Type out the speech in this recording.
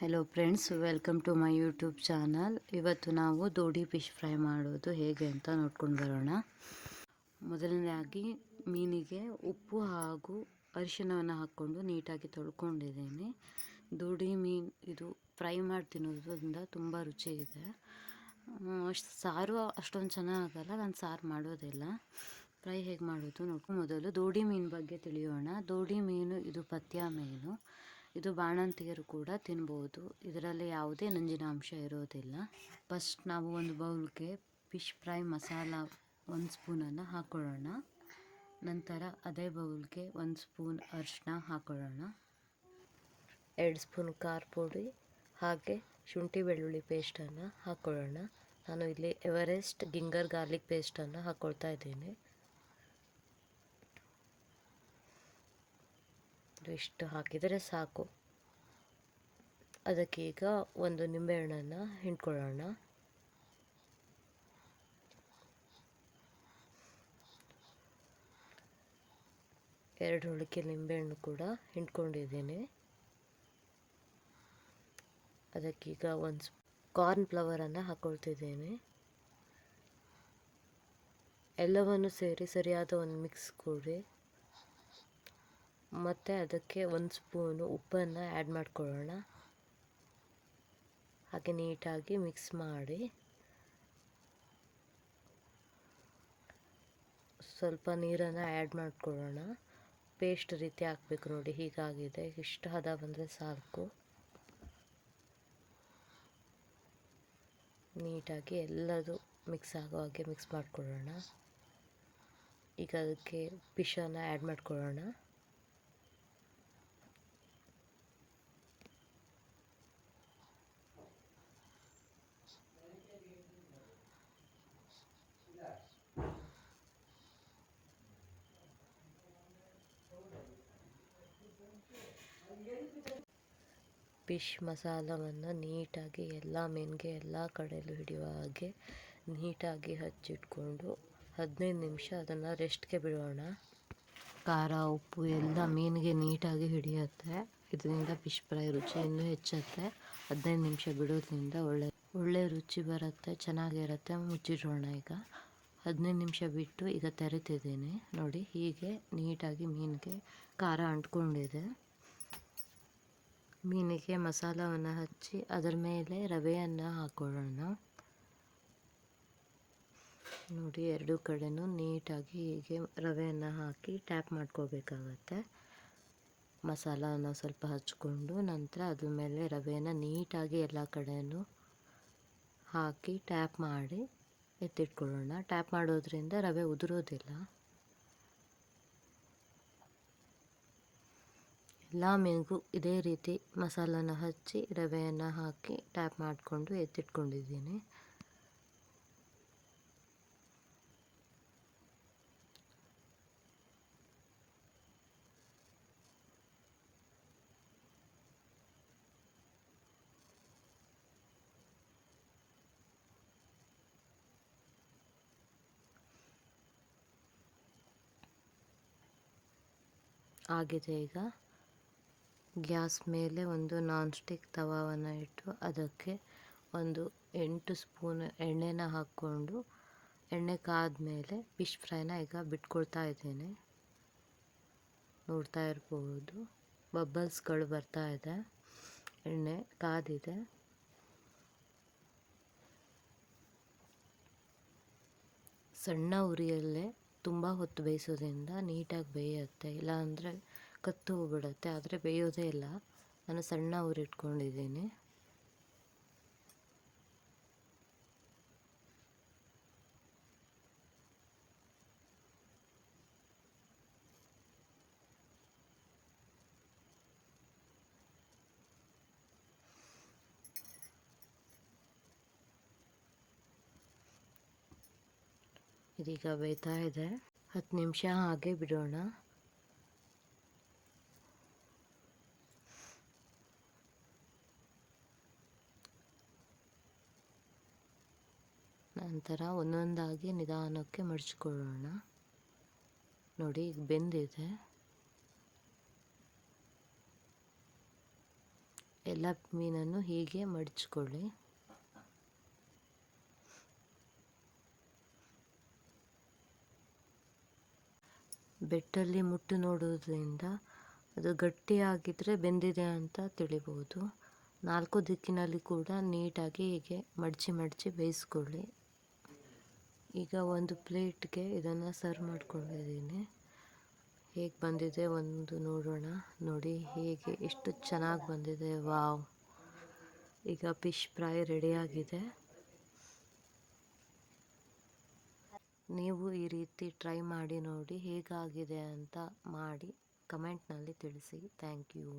Hello friends welcome to my YouTube channel ಇವತ್ತು ನಾವು ದೋಡಿ fish fry ಮಾಡೋದು ಹೇಗೆ ಅಂತ ನೋಡ್ಕೊಂಡು ಬರೋಣ. ಮೊದಲನೇದಾಗಿ ಮೀನಿಗೆ ಉಪ್ಪು ಹಾಗೂ ಅರಿಶಿಣವನ್ನು ಹಾಕ್ಕೊಂಡು ನೀಟಾಗಿ ತೊಳ್ಕೊಂಡಿದ್ದೀನಿ. ದೋಡಿ ಮೀನು ಇದು ಫ್ರೈ ಮಾಡಿ ತಿನ್ನೋದ್ರಿಂದ ತುಂಬ ರುಚಿ ಇದೆ ಅಷ್ಟು ಸಾರು ಅಷ್ಟೊಂದು ಚೆನ್ನಾಗಲ್ಲ, ನಾನು ಸಾರು ಮಾಡೋದಿಲ್ಲ. ಫ್ರೈ ಹೇಗೆ ಮಾಡೋದು ನೋಡ್ಕೊಂಡು ಮೊದಲು ದೋಡಿ ಮೀನು ಬಗ್ಗೆ ತಿಳಿಯೋಣ. ದೋಡಿ ಮೀನು ಇದು ಪಥ್ಯ ಮೀನು. ಇದು ಬಾಣಂತಿಯರು ಕೂಡ ತಿನ್ಬೋದು. ಇದರಲ್ಲಿ ಯಾವುದೇ ನಂಜಿನಾಂಶ ಇರೋದಿಲ್ಲ. ಫಸ್ಟ್ ನಾವು ಒಂದು ಬೌಲ್ಗೆ ಫಿಶ್ ಫ್ರೈ ಮಸಾಲ ಒಂದು ಸ್ಪೂನನ್ನು ಹಾಕ್ಕೊಳ್ಳೋಣ ನಂತರ ಅದೇ ಬೌಲ್ಗೆ ಒಂದು ಸ್ಪೂನ್ ಅರಿಶಿನ ಹಾಕ್ಕೊಳ್ಳೋಣ ಎರಡು ಸ್ಪೂನ್ ಖಾರ ಪುಡಿ, ಹಾಗೆ ಶುಂಠಿ ಬೆಳ್ಳುಳ್ಳಿ ಪೇಸ್ಟನ್ನು ಹಾಕ್ಕೊಳ್ಳೋಣ ನಾನು ಇಲ್ಲಿ ಎವರೆಸ್ಟ್ ಗಿಂಗರ್ ಗಾರ್ಲಿಕ್ ಪೇಸ್ಟನ್ನು ಹಾಕ್ಕೊಳ್ತಾ ಇದ್ದೀನಿ. ಇಷ್ಟು ಹಾಕಿದರೆ ಸಾಕು. ಅದಕ್ಕೆ ಈಗ ಒಂದು ನಿಂಬೆಹಣ್ಣನ್ನು ಹಿಂಡ್ಕೊಳ್ಳೋಣ. ಎರಡು ಹೋಳಿಕೆ ನಿಂಬೆಹಣ್ಣು ಕೂಡ ಹಿಂಡ್ಕೊಂಡಿದ್ದೀನಿ. ಅದಕ್ಕೀಗ ಒಂದು ಕಾರ್ನ್ ಫ್ಲವರನ್ನು ಹಾಕ್ಕೊಳ್ತಿದ್ದೇನೆ ಎಲ್ಲವನ್ನು ಸೇರಿ ಸರಿಯಾದ ಒಂದು ಮಿಕ್ಸ್ ಕೊಡಿ ಮತ್ತು ಅದಕ್ಕೆ ಒಂದು ಸ್ಪೂನು ಉಪ್ಪನ್ನು ಆ್ಯಡ್ ಮಾಡ್ಕೊಳ್ಳೋಣ. ಹಾಗೆ ನೀಟಾಗಿ ಮಿಕ್ಸ್ ಮಾಡಿ. ಸ್ವಲ್ಪ ನೀರನ್ನು ಆ್ಯಡ್ ಮಾಡ್ಕೊಳ್ಳೋಣ. ಪೇಸ್ಟ್ ರೀತಿ ಹಾಕ್ಬೇಕು ನೋಡಿ, ಹೀಗಾಗಿದೆ. ಇಷ್ಟು ಹದ ಬಂದರೆ ಸಾಕು. ನೀಟಾಗಿ ಎಲ್ಲದು ಮಿಕ್ಸ್ ಆಗೋ ಹಾಗೆ ಮಿಕ್ಸ್ ಮಾಡ್ಕೊಳ್ಳೋಣ. ಈಗ ಅದಕ್ಕೆ ಫಿಶನ್ನು ಆ್ಯಡ್ ಮಾಡ್ಕೊಳ್ಳೋಣ. ಫಿಶ್ ಮಸಾಲವನ್ನು ನೀಟಾಗಿ ಎಲ್ಲ ಮೀನಿಗೆ ಎಲ್ಲ ಕಡೆಯಲ್ಲೂ ಹಿಡಿಯುವ ಹಾಗೆ ನೀಟಾಗಿ ಹಚ್ಚಿಟ್ಕೊಂಡು ಹದಿನೈದು ನಿಮಿಷ ಅದನ್ನು ರೆಸ್ಟ್ಗೆ ಬಿಡೋಣ. ಖಾರ, ಉಪ್ಪು ಎಲ್ಲ ಮೀನಿಗೆ ನೀಟಾಗಿ ಹಿಡಿಯುತ್ತೆ. ಇದರಿಂದ ಫಿಶ್ ಫ್ರೈ ರುಚಿ ಇನ್ನೂ ಹೆಚ್ಚುತ್ತೆ. ಹದಿನೈದು ನಿಮಿಷ ಬಿಡೋದ್ರಿಂದ ಒಳ್ಳೆ ಒಳ್ಳೆ ರುಚಿ ಬರುತ್ತೆ, ಚೆನ್ನಾಗಿರುತ್ತೆ. ಮುಚ್ಚಿಡೋಣ ಈಗ. ಹದಿನೈದು ನಿಮಿಷ ಬಿಟ್ಟು ಈಗ ತೆರಿತಿದ್ದೀನಿ. ನೋಡಿ, ಹೀಗೆ ನೀಟಾಗಿ ಮೀನಿಗೆ ಖಾರ ಅಂಟ್ಕೊಂಡಿದೆ. ಮೀನಿಗೆ ಮಸಾಲವನ್ನು ಹಚ್ಚಿ ಅದರ ಮೇಲೆ ರವೆಯನ್ನು ಹಾಕೊಳ್ಳೋಣ. ನೋಡಿ, ಎರಡು ಕಡೆನೂ ನೀಟಾಗಿ ಹೀಗೆ ರವೆಯನ್ನು ಹಾಕಿ ಟ್ಯಾಪ್ ಮಾಡ್ಕೋಬೇಕಾಗತ್ತೆ. ಮಸಾಲವನ್ನು ಸ್ವಲ್ಪ ಹಚ್ಕೊಂಡು ನಂತರ ಅದ್ರ ಮೇಲೆ ರವೆಯನ್ನು ನೀಟಾಗಿ ಎಲ್ಲ ಕಡೆಯೂ ಹಾಕಿ ಟ್ಯಾಪ್ ಮಾಡಿ ಎತ್ತಿಟ್ಕೊಳ್ಳೋಣ. ಟ್ಯಾಪ್ ಮಾಡೋದ್ರಿಂದ ರವೆ ಉದುರೋದಿಲ್ಲ. ಎಲ್ಲ ಇದೇ ರೀತಿ ಮಸಾಲನ ಹಚ್ಚಿ ರವೆಯನ್ನು ಹಾಕಿ ಟ್ಯಾಪ್ ಮಾಡಿಕೊಂಡು ಎತ್ತಿಟ್ಕೊಂಡಿದ್ದೀನಿ. ಆಗಿದೆ ಈಗ. ಗ್ಯಾಸ್ ಮೇಲೆ ಒಂದು ನಾನ್ ಸ್ಟಿಕ್ ತವಾವನ್ನು ಇಟ್ಟು ಅದಕ್ಕೆ ಒಂದು ಎಂಟು ಸ್ಪೂನ್ ಎಣ್ಣೆನ ಹಾಕ್ಕೊಂಡು ಎಣ್ಣೆ ಕಾದ ಮೇಲೆ ಫಿಶ್ ಫ್ರೈನ ಈಗ ಬಿಟ್ಕೊಳ್ತಾ ಇದ್ದೇನೆ. ನೋಡ್ತಾ ಇರ್ಬೋದು. ಬಬ್ಬಲ್ಸ್ಗಳು ಬರ್ತಾ ಇದೆ. ಎಣ್ಣೆ ಕಾದಿದೆ. ಸಣ್ಣ ಉರಿಯಲ್ಲೇ ತುಂಬ ಹೊತ್ತು ಬೇಯಿಸೋದ್ರಿಂದ ನೀಟಾಗಿ ಬೇಯುತ್ತೆ. ಇಲ್ಲಾಂದರೆ ಕತ್ತು ಹೋಗ್ಬಿಡುತ್ತೆ, ಆದರೆ ಬೇಯೋದೇ ಇಲ್ಲ. ನಾನು ಸಣ್ಣ ಊರಿಟ್ಕೊಂಡಿದ್ದೀನಿ ಇದೀಗ ಬೇಯ್ತಾ ಇದೆ. ಹತ್ತು ನಿಮಿಷ ಹಾಗೆ ಬಿಡೋಣ. ನಂತರ ಒಂದೊಂದಾಗಿ ನಿಧಾನಕ್ಕೆ ಮಡಚ್ಕೊಳ್ಳೋಣ. ನೋಡಿ, ಈಗ ಬೆಂದಿದೆ. ಎಲ್ಲ ಮೀನನ್ನು ಹೀಗೆ ಮಡಚ್ಕೊಳ್ಳಿ. ಬೆಟ್ಟಲ್ಲಿ ಮುಟ್ಟು ನೋಡೋದ್ರಿಂದ ಅದು ಗಟ್ಟಿಯಾಗಿದ್ದರೆ ಬೆಂದಿದೆ ಅಂತ ತಿಳಿಬೋದು. ನಾಲ್ಕು ದಿಕ್ಕಿನಲ್ಲಿ ಕೂಡ ನೀಟಾಗಿ ಹೀಗೆ ಮಡಚಿ ಮಡಚಿ ಬೇಯಿಸ್ಕೊಳ್ಳಿ. ಈಗ ಒಂದು ಪ್ಲೇಟ್ಗೆ ಇದನ್ನು ಸರ್ವ್ ಮಾಡ್ಕೊಂಡಿದ್ದೀನಿ. ಹೇಗೆ ಬಂದಿದೆ ಒಂದು ನೋಡೋಣ. ನೋಡಿ ಹೇಗೆ ಎಷ್ಟು ಚೆನ್ನಾಗಿ ಬಂದಿದೆ. ವಾವ್. ಈಗ ಫಿಶ್ ಫ್ರೈ ರೆಡಿಯಾಗಿದೆ ನೀವು ಈ ರೀತಿ ಟ್ರೈ ಮಾಡಿ ನೋಡಿ ಹೇಗಾಗಿದೆ ಅಂತ ಮಾಡಿ ಕಮೆಂಟ್ನಲ್ಲಿ ತಿಳಿಸಿ. Thank you.